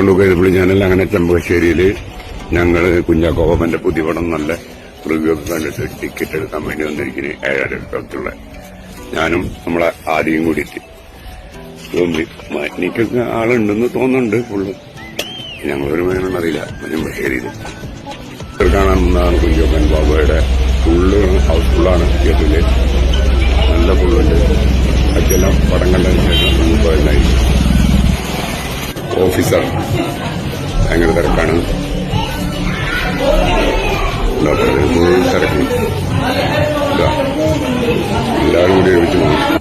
To Kaithappally channel അങ്ങനെ ചെമ്പകശ്ശേരിയിൽ ഞങ്ങൾ കുഞ്ഞാക്കോപ്പന്റെ പുതിയ പടം നല്ല റിവ്യൂ ഒക്കെ കണ്ടിട്ട് ടിക്കറ്റ് എടുക്കാൻ വേണ്ടി വന്നിരിക്കുന്നു ഏഴരത്തുള്ള ഞാനും നമ്മളെ ആദ്യം കൂടി എനിക്കൊക്കെ ആളുണ്ടെന്ന് തോന്നുന്നുണ്ട് ഫുള്ള്. ഞങ്ങളൊരു മേനൊന്നും അറിയില്ല ചെമ്പകശ്ശേരിയിൽ കാണാൻ വന്നതാണ് കുഞ്ഞോപ്പൻ ബാബയുടെ ഫുള്ള് ഹൗസ്ഫുള്ളാണ് തിയേറ്ററിൽ നല്ല ഫുള്ളുണ്ട് അതെല്ലാം പടം കണ്ടതിന് ശേഷം നമുക്ക് പോയതായി ഓഫീസർ. ഭയങ്കര തിരക്കാണ്. മുഴുവൻ തിരക്കും. എല്ലാവരും കൂടി ഒരുമിച്ച് പോകും.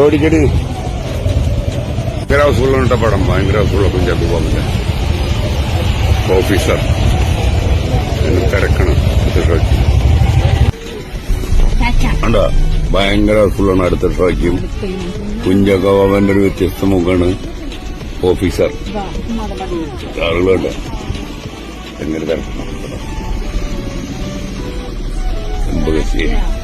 ഭയങ്കര ഹൗസ്ഫുള്ളുണ്ട പടം ഹൗസ്ഫുള്ള കുഞ്ചാക്കു ബോബന്റെ ഓഫീസർ. എന്ന് തിരക്കണം. ഭയങ്കര ഹൗസ്ഫുള്ളാണ് അടുത്ത ഷോയ്ക്കും. കുഞ്ചാക്കു ബോബന്റെ ഒരു വ്യത്യസ്ത മുഖാണ് ഓഫീസർ. ആളുകളുണ്ട്. എങ്ങനെ തിരക്കണം. Chembakasseri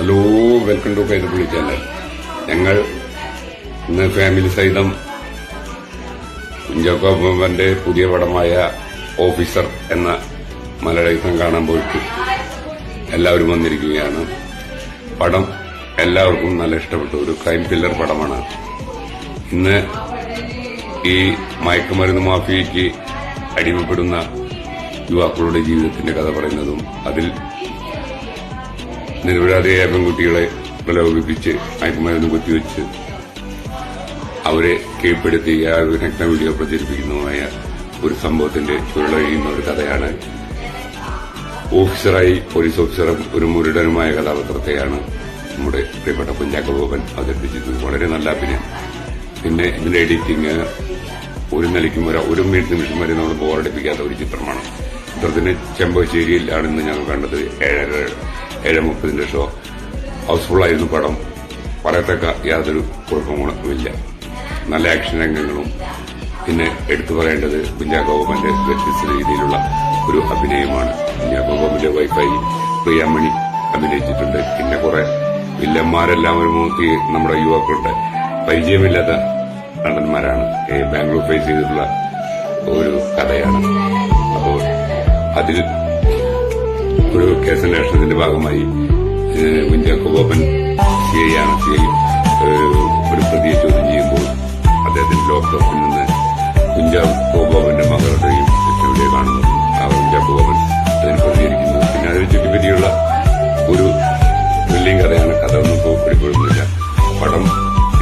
hello welcome to Kaithapully channel ഞങ്ങൾ ഇന്ന് ഫാമിലി സഹിതം കുഞ്ചാക്കോപ്പന്റെ പുതിയ പടമായ ഓഫീസർ എന്ന മലയാളം കാണാൻ പോയിട്ട് എല്ലാവരും വന്നിരിക്കുകയാണ്. പടം എല്ലാവർക്കും നല്ല ഇഷ്ടപ്പെട്ടു ഒരു ക്രൈം പില്ലർ പടമാണ്. ഇന്ന് ഈ മയക്കുമരുന്ന് മാഫിയയ്ക്ക് അടിമപ്പെടുന്ന യുവാക്കളുടെ ജീവിതത്തിന്റെ കഥ പറയുന്നതും അതിൽ നിരപരാധിയായ പെൺകുട്ടികളെ പ്രലോഭിപ്പിച്ച് മയക്കുമരുന്ന് കുത്തിവെച്ച് അവരെ കീഴ്പ്പെടുത്തി ആ വിനഗ്ന വീഡിയോ പ്രചരിപ്പിക്കുന്നതുമായ ഒരു സംഭവത്തിന്റെ ചുരുളഴിയുന്ന ഒരു കഥയാണ്. ഓഫീസറായി പോലീസ് ഓഫീസറും ഒരു മുരുടനുമായ കഥാപാത്രത്തെയാണ് നമ്മുടെ പ്രിയപ്പെട്ട കുഞ്ഞാക്ക ബോബൻ വളരെ നല്ല അഭിനയം. പിന്നെ ഇതിന്റെ എഡിറ്റിംഗ് ഒരു നിലയ്ക്കും വരെ ഒരു മിനിറ്റ് നിമിഷം വരെ നമ്മൾ ബോറടിപ്പിക്കാത്ത ഒരു ചിത്രമാണ്. ചിത്രത്തിന് ചെമ്പശ്ശേരിയിലാണ് ഇന്ന് ഞങ്ങൾ കണ്ടത് ഏഴര ഏഴ് ഷോ ഹൗസ്ഫുള്ളായിരുന്നു പടം. പറയത്തക്ക യാതൊരു കുഴപ്പമില്ല നല്ല ആക്ഷൻ രംഗങ്ങളും. പിന്നെ എടുത്തു പറയേണ്ടത് കുഞ്ഞാഗോപന്റെ വ്യത്യസ്ത രീതിയിലുള്ള ഒരു അഭിനയമാണ്. കുഞ്ഞാഗോപന്റെ വൈഫായി പ്രിയാമണി അഭിനയിച്ചിട്ടുണ്ട്. പിന്നെ കുറെ വില്ലന്മാരെല്ലാം ഒരു മൂത്തി നമ്മുടെ യുവാക്കളുടെ പരിചയമില്ലാത്ത നടന്മാരാണ്. ബാംഗ്ലൂർ ഫേസ് ചെയ്തിട്ടുള്ള ഒരു കഥയാണ്. അപ്പോൾ അതിൽ ഒരു കേസ് അന്വേഷണത്തിന്റെ ഭാഗമായി ഏഹ്, കുഞ്ചാക്കോ ബോബൻ സി ഐ ആണ് സി ഐ ഒരു പ്രതിയെ ചോദ്യം ചെയ്യുമ്പോൾ അദ്ദേഹത്തിന്റെ ലോക്ക്ഡൌണിൽ നിന്ന് കുഞ്ചാക്കോ ബോബന്റെ മകളുടെയും എവിടെ കാണുന്നു ആ കുഞ്ചാക്കോ ബോബൻ അതിന് പ്രതികരിക്കുന്നത് പിന്നെ അതിനെ ചുറ്റിപ്പറ്റിയുള്ള ഒരു ത്രില്ലിംഗ് കഥയാണ് കഥ ഒന്നും ഇപ്പോൾ പടം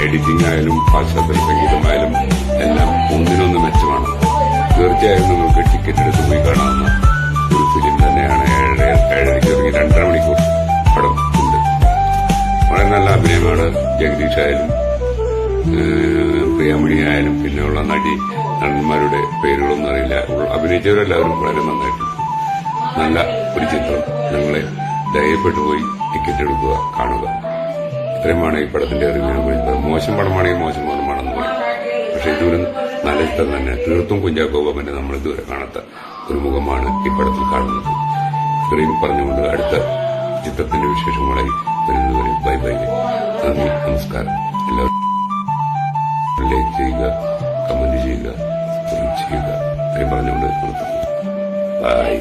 എഡിറ്റിംഗ് ആയാലും പാശ്ചാത്യ സംഗീതമായാലും എല്ലാം ഒന്നിനൊന്ന് മെച്ചമാണ്. തീർച്ചയായും നിങ്ങൾക്ക് ടിക്കറ്റ് എടുത്ത് പോയി കാണാവുന്ന ഫിലിം തന്നെയാണ്. ഏഴര ഏഴരയ്ക്ക് ഇറങ്ങി രണ്ടര മണിക്കൂർ പടം ഉണ്ട്. വളരെ നല്ല അഭിനയമാണ് ജഗദീഷ് ആയാലും പ്രിയാമണി ആയാലും പിന്നെയുള്ള നടി നടന്മാരുടെ പേരുകളൊന്നും അറിയില്ല. അഭിനയിച്ചവരെല്ലാവരും വളരെ നന്നായിട്ടുണ്ട്. നല്ല ഒരു ചിത്രം. നിങ്ങളെ ധൈര്യപ്പെട്ടു പോയി ടിക്കറ്റ് എടുക്കുക കാണുക. ഇത്രയുമാണ് ഈ പടത്തിന്റെ അറിവ് മോശം പടമാണെങ്കിൽ മോശം പടമാണെന്ന് പറയും. പക്ഷെ ഇതൊരു ചിത്രം തന്നെ. തീർത്തും കുഞ്ചാക്കോ ബോബന്റെ നമ്മൾ ഇതുവരെ കാണാത്ത ഒരു മുഖമാണ് ഈ പടത്തിൽ കാണുന്നത്. ഇത്രയും പറഞ്ഞുകൊണ്ട് അടുത്ത ചിത്രത്തിന്റെ വിശേഷങ്ങളായി വരുന്നതുവരെ ബൈ ബൈ. നന്ദി നമസ്കാരം. എല്ലാവരും ലൈക്ക് ചെയ്യുക കമന്റ് ചെയ്യുക ചെയ്യുക. ഇത്രയും പറഞ്ഞുകൊണ്ട് നിർത്തുന്നു. ബൈ.